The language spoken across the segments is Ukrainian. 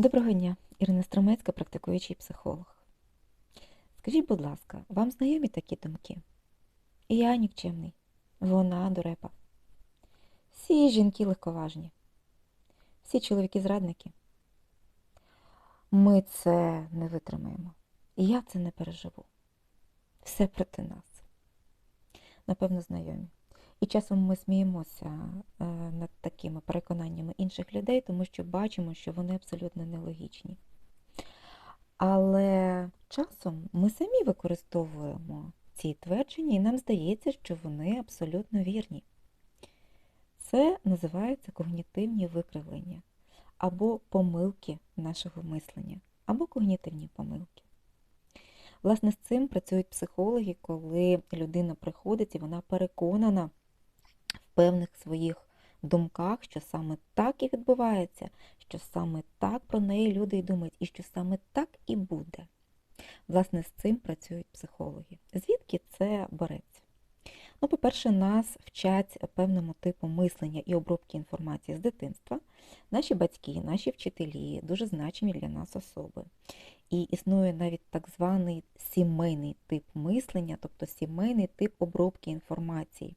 Доброго дня, Ірина Стромецька, практикуючий психолог. Скажіть, будь ласка, вам знайомі такі думки? Я нікчемний, вона дурепа. Всі жінки легковажні, всі чоловіки зрадники. Ми це не витримаємо. І я це не переживу. Все проти нас. Напевно, знайомі. І часом ми сміємося е, над такими переконаннями інших людей, тому що бачимо, що вони абсолютно нелогічні. Але часом ми самі використовуємо ці твердження, і нам здається, що вони абсолютно вірні. Це називається когнітивні викривлення або помилки нашого мислення, або когнітивні помилки. Власне, з цим працюють психологи, коли людина приходить і вона переконана певних своїх думках, що саме так і відбувається, що саме так про неї люди і думають, і що саме так і буде. Власне, з цим працюють психологи. Звідки це береться? Ну, по-перше, нас вчать певному типу мислення і обробки інформації з дитинства. Наші батьки, наші вчителі дуже значимі для нас особи. І існує навіть так званий сімейний тип мислення, тобто сімейний тип обробки інформації.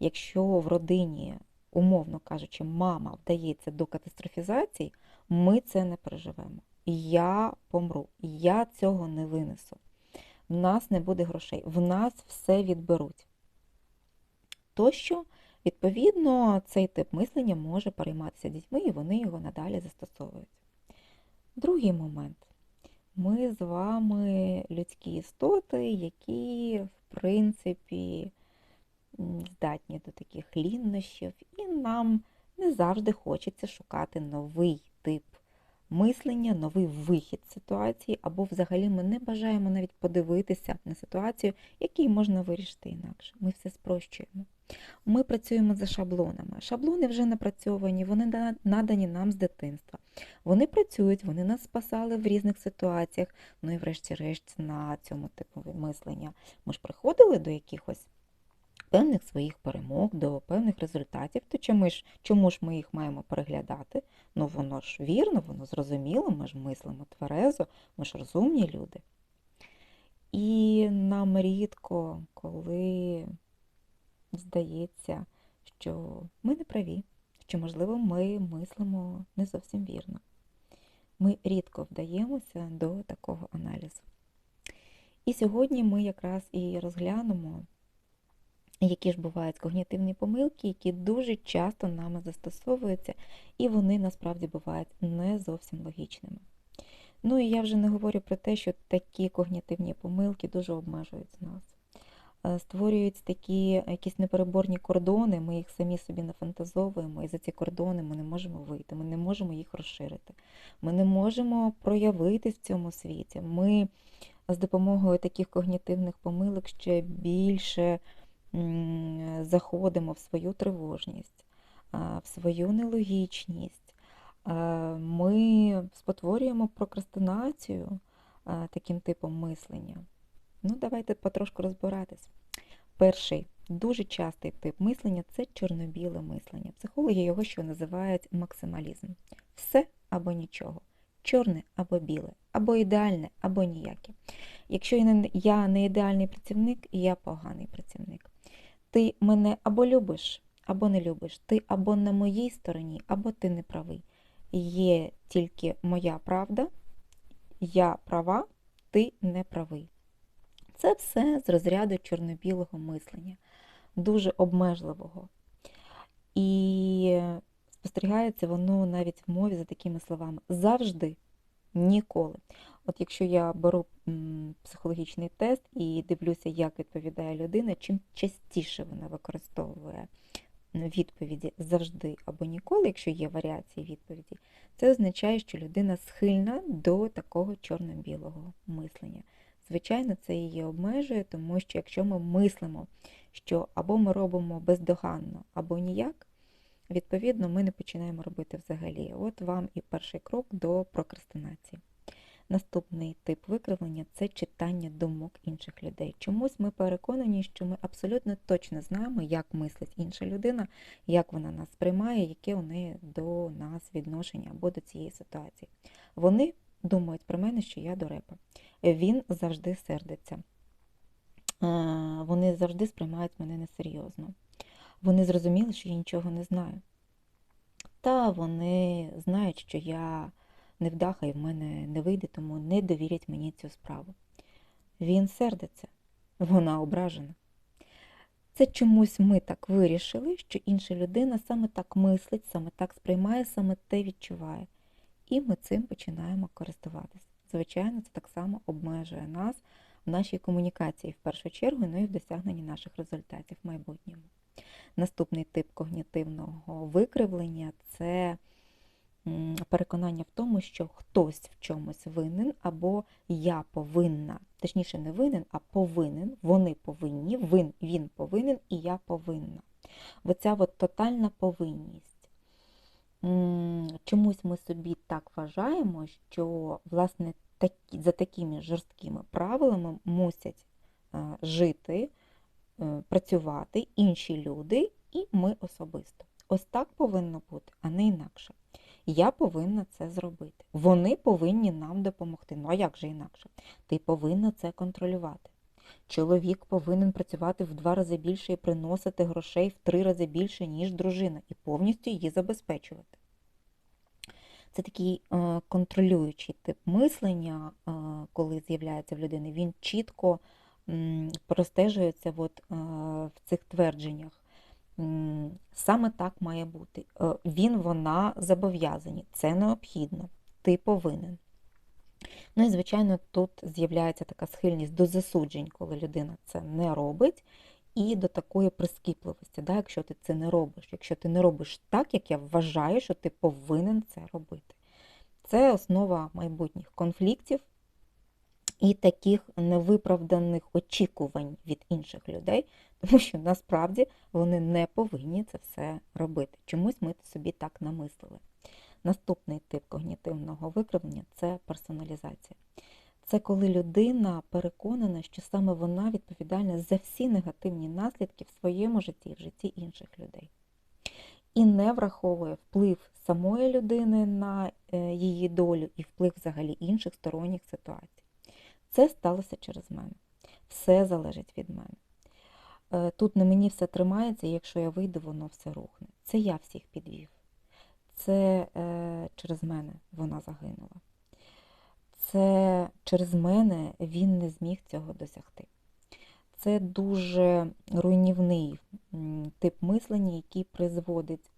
Якщо в родині, умовно кажучи, мама вдається до катастрофізації, ми це не переживемо. Я помру, я цього не винесу. В нас не буде грошей, в нас все відберуть. Тощо, відповідно, цей тип мислення може перейматися дітьми, і вони його надалі застосовують. Другий момент. Ми з вами людські істоти, які, в принципі, здатні до таких ліннощів, і нам не завжди хочеться шукати новий тип мислення, новий вихід ситуації, або взагалі ми не бажаємо навіть подивитися на ситуацію, який можна вирішити інакше. Ми все спрощуємо. Ми працюємо за шаблонами. Шаблони вже напрацьовані, вони надані нам з дитинства. Вони працюють, вони нас спасали в різних ситуаціях. Ну і врешті-решт на цьому типу мислення. Ми ж приходили до якихось певних своїх перемог, до певних результатів, то чому ж, чому ж ми їх маємо переглядати? Ну воно ж вірно, воно зрозуміло, ми ж мислимо тверезо, ми ж розумні люди. І нам рідко, коли здається, що ми не праві, що, можливо, ми мислимо не зовсім вірно. Ми рідко вдаємося до такого аналізу. І сьогодні ми якраз і розглянемо, які ж бувають когнітивні помилки, які дуже часто нами застосовуються, і вони насправді бувають не зовсім логічними. Ну і я вже не говорю про те, що такі когнітивні помилки дуже обмежують нас. Створюють такі якісь непереборні кордони, ми їх самі собі нафантазовуємо, і за ці кордони ми не можемо вийти, ми не можемо їх розширити. Ми не можемо проявитись в цьому світі. Ми з допомогою таких когнітивних помилок ще більше заходимо в свою тривожність, в свою нелогічність. Ми спотворюємо прокрастинацію таким типом мислення. Ну, давайте потрошку розбиратись. Перший дуже частий тип мислення це чорно-біле мислення. Психологи його ще називають максималізм. Все або нічого. Чорне або біле, або ідеальне, або ніяке. Якщо я не ідеальний працівник, я поганий працівник. Ти мене або любиш, або не любиш. Ти або на моїй стороні, або ти не правий. Є тільки моя правда, я права, ти не правий. Це все з розряду чорно-білого мислення, дуже обмежливого. І спостерігається воно навіть в мові за такими словами завжди, ніколи. От якщо я беру психологічний тест і дивлюся, як відповідає людина, чим частіше вона використовує відповіді завжди або ніколи, якщо є варіації відповіді, це означає, що людина схильна до такого чорно-білого мислення. Звичайно, це її обмежує, тому що якщо ми мислимо, що або ми робимо бездоганно, або ніяк, відповідно, ми не починаємо робити взагалі. От вам і перший крок до прокрастинації. Наступний тип викривлення це читання думок інших людей. Чомусь ми переконані, що ми абсолютно точно знаємо, як мислить інша людина, як вона нас сприймає, яке у неї до нас відношення або до цієї ситуації. Вони думають про мене, що я дурепа. Він завжди сердиться. Е, Вони завжди сприймають мене несерйозно. Вони зрозуміли, що я нічого не знаю. Та вони знають, що я невдаха і в мене не вийде, тому не довірять мені цю справу. Він сердиться, вона ображена. Це чомусь ми так вирішили, що інша людина саме так мислить, саме так сприймає, саме те відчуває. І ми цим починаємо користуватися. Звичайно, це так само обмежує нас в нашій комунікації в першу чергу, ну і в досягненні наших результатів в майбутньому. Наступний тип когнітивного викривлення це переконання в тому, що хтось в чомусь винен, або я повинна, точніше, не винен, а повинен, вони повинні, він, він повинен і я повинна. Оця от тотальна повинність. Чомусь ми собі так вважаємо, що власне такі, за такими жорсткими правилами мусять жити, працювати інші люди і ми особисто. Ось так повинно бути, а не інакше. Я повинна це зробити. Вони повинні нам допомогти. Ну а як же інакше? Ти повинна це контролювати. Чоловік повинен працювати в два рази більше і приносити грошей в три рази більше, ніж дружина, і повністю її забезпечувати. Це такий е, контролюючий тип мислення, е, коли з'являється в людини, він чітко простежується от, е, в цих твердженнях. Саме так має бути. Е, він, вона зобов'язані. Це необхідно. Ти повинен. Ну і, звичайно, тут з'являється така схильність до засуджень, коли людина це не робить, і до такої прискіпливості, да, якщо ти це не робиш. Якщо ти не робиш так, як я вважаю, що ти повинен це робити. Це основа майбутніх конфліктів і таких невиправданих очікувань від інших людей, тому що насправді вони не повинні це все робити. Чомусь ми собі так намислили. Наступний тип когнітивного викривлення це персоналізація. Це коли людина переконана, що саме вона відповідальна за всі негативні наслідки в своєму житті і в житті інших людей. І не враховує вплив самої людини на е, її долю і вплив взагалі інших сторонніх ситуацій. Це сталося через мене. Все залежить від мене. Е, тут на мені все тримається, і якщо я вийду, воно все рухне. Це я всіх підвів. Це е, через мене вона загинула. Це через мене він не зміг цього досягти. Це дуже руйнівний тип мислення, який призводить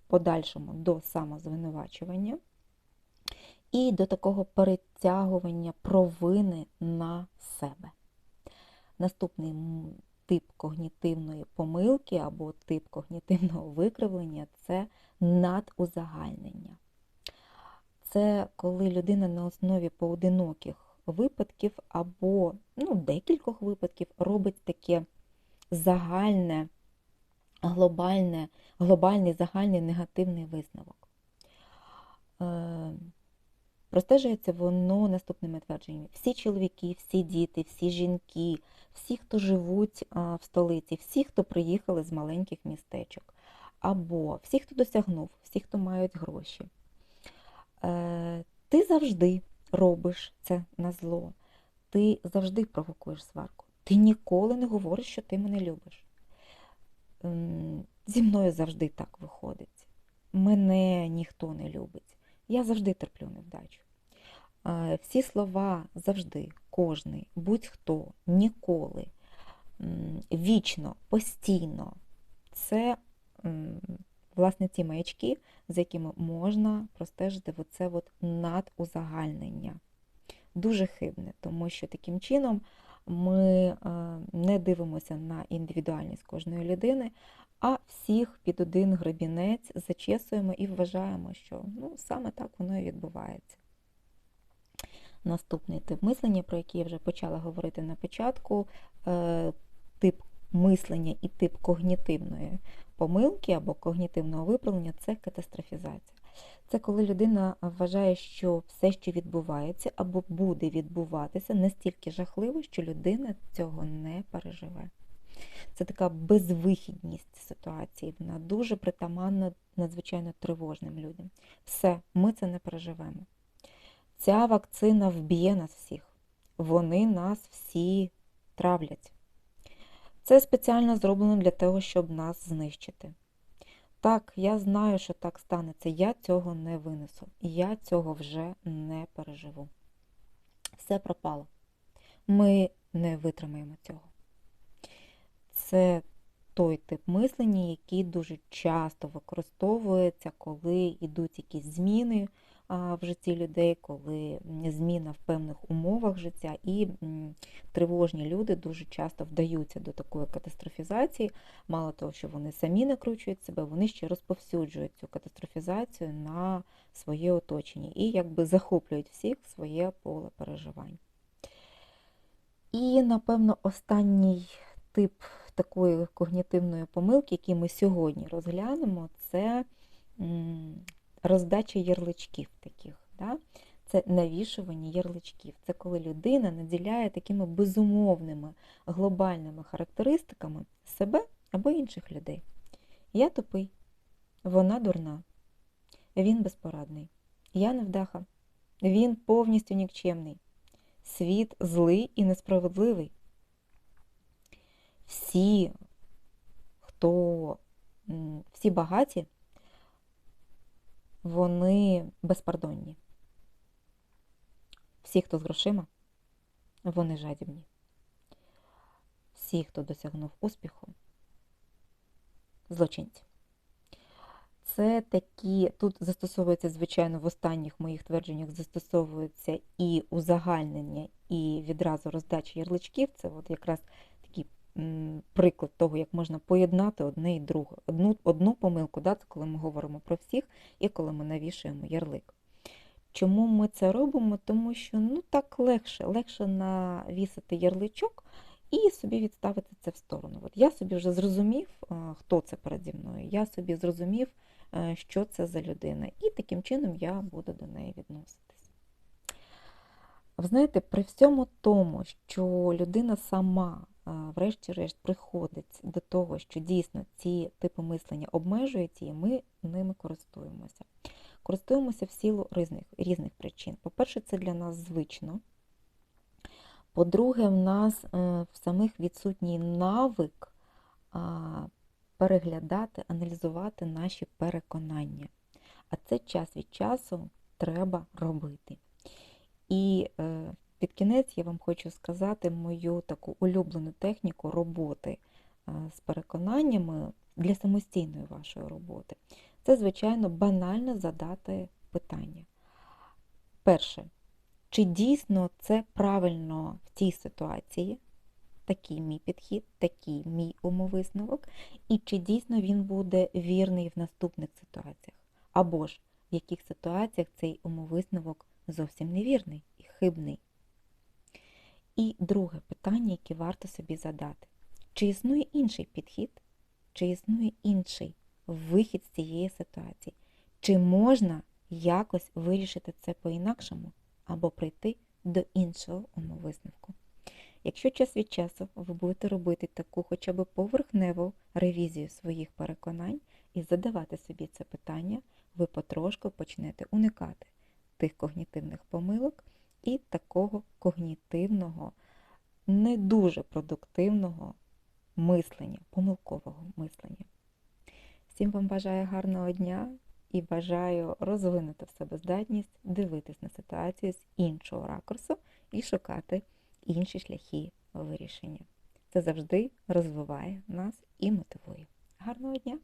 в подальшому до самозвинувачування і до такого перетягування провини на себе. Наступний тип когнітивної помилки або тип когнітивного викривлення це надузагальнення. Це коли людина на основі поодиноких випадків або ну, декількох випадків робить таке загальне, глобальне, глобальний загальний негативний висновок. Простежується воно наступними твердженнями. Всі чоловіки, всі діти, всі жінки, всі, хто живуть в столиці, всі, хто приїхали з маленьких містечок, або всі, хто досягнув, всі, хто мають гроші. Е, ти завжди робиш це на зло. Ти завжди провокуєш сварку. Ти ніколи не говориш, що ти мене любиш. Зі мною завжди так виходить. Мене ніхто не любить. Я завжди терплю невдачу. Всі слова завжди, кожний, будь-хто, ніколи, вічно, постійно. Це, власне, ті маячки, з якими можна простежити оце надузагальнення. Дуже хибне, тому що таким чином ми не дивимося на індивідуальність кожної людини, а всіх під один гребінець зачесуємо і вважаємо, що ну, саме так воно і відбувається. Наступний тип мислення, про який я вже почала говорити на початку, е, тип мислення і тип когнітивної помилки або когнітивного виправлення це катастрофізація. Це коли людина вважає, що все, що відбувається або буде відбуватися, настільки жахливо, що людина цього не переживе. Це така безвихідність ситуації, вона дуже притаманна надзвичайно тривожним людям. Все, ми це не переживемо. Ця вакцина вб'є нас всіх. Вони нас всі травлять. Це спеціально зроблено для того, щоб нас знищити. Так, я знаю, що так станеться. Я цього не винесу. Я цього вже не переживу. Все пропало. Ми не витримаємо цього. Це той тип мислення, який дуже часто використовується, коли йдуть якісь зміни в житті людей, коли зміна в певних умовах життя, і тривожні люди дуже часто вдаються до такої катастрофізації. Мало того, що вони самі накручують себе, вони ще розповсюджують цю катастрофізацію на своє оточення і якби захоплюють всіх в своє поле переживань. І, напевно, останній тип такої когнітивної помилки, який ми сьогодні розглянемо, це роздача ярличків таких. Да? Це навішування ярличків. Це коли людина наділяє такими безумовними глобальними характеристиками себе або інших людей. Я тупий, вона дурна, він безпорадний, я невдаха, він повністю нікчемний, світ злий і несправедливий. Всі, хто всі багаті, вони безпардонні. Всі, хто з грошима, вони жадібні. Всі, хто досягнув успіху, злочинці. Це такі, тут застосовується, звичайно, в останніх моїх твердженнях застосовується і узагальнення, і відразу роздача ярличків. Це от якраз приклад того, як можна поєднати одне і друге. Одну одну помилку, да, це коли ми говоримо про всіх і коли ми навішуємо ярлик. Чому ми це робимо? Тому що ну так легше, легше навісити ярличок і собі відставити це в сторону. От Я собі вже зрозумів, хто це переді мною, я собі зрозумів, е, що це за людина, і таким чином я буду до неї відноситись. Ви знаєте, при всьому тому, що людина сама врешті-решт приходить до того, що дійсно ці типи мислення обмежують її, ми ними користуємося. Користуємося в силу різних, різних причин. По-перше, це для нас звично. По-друге, в нас е, в самих відсутній навик переглядати, аналізувати наші переконання. А це час від часу треба робити. І е, під кінець я вам хочу сказати мою таку улюблену техніку роботи з переконаннями для самостійної вашої роботи. Це, звичайно, банально задати питання. Перше, чи дійсно це правильно в цій ситуації? Такий мій підхід, такий мій умовисновок, і чи дійсно він буде вірний в наступних ситуаціях? Або ж в яких ситуаціях цей умовисновок зовсім невірний і хибний. І друге питання, яке варто собі задати. Чи існує інший підхід, чи існує інший вихід з цієї ситуації? Чи можна якось вирішити це по-інакшому або прийти до іншого умовисновку? Якщо час від часу ви будете робити таку хоча б поверхневу ревізію своїх переконань і задавати собі це питання, ви потрошку почнете уникати тих когнітивних помилок і такого когнітивного, не дуже продуктивного мислення, помилкового мислення. Всім вам бажаю гарного дня і бажаю розвинути в себе здатність дивитись на ситуацію з іншого ракурсу і шукати інші шляхи вирішення. Це завжди розвиває нас і мотивує. Гарного дня!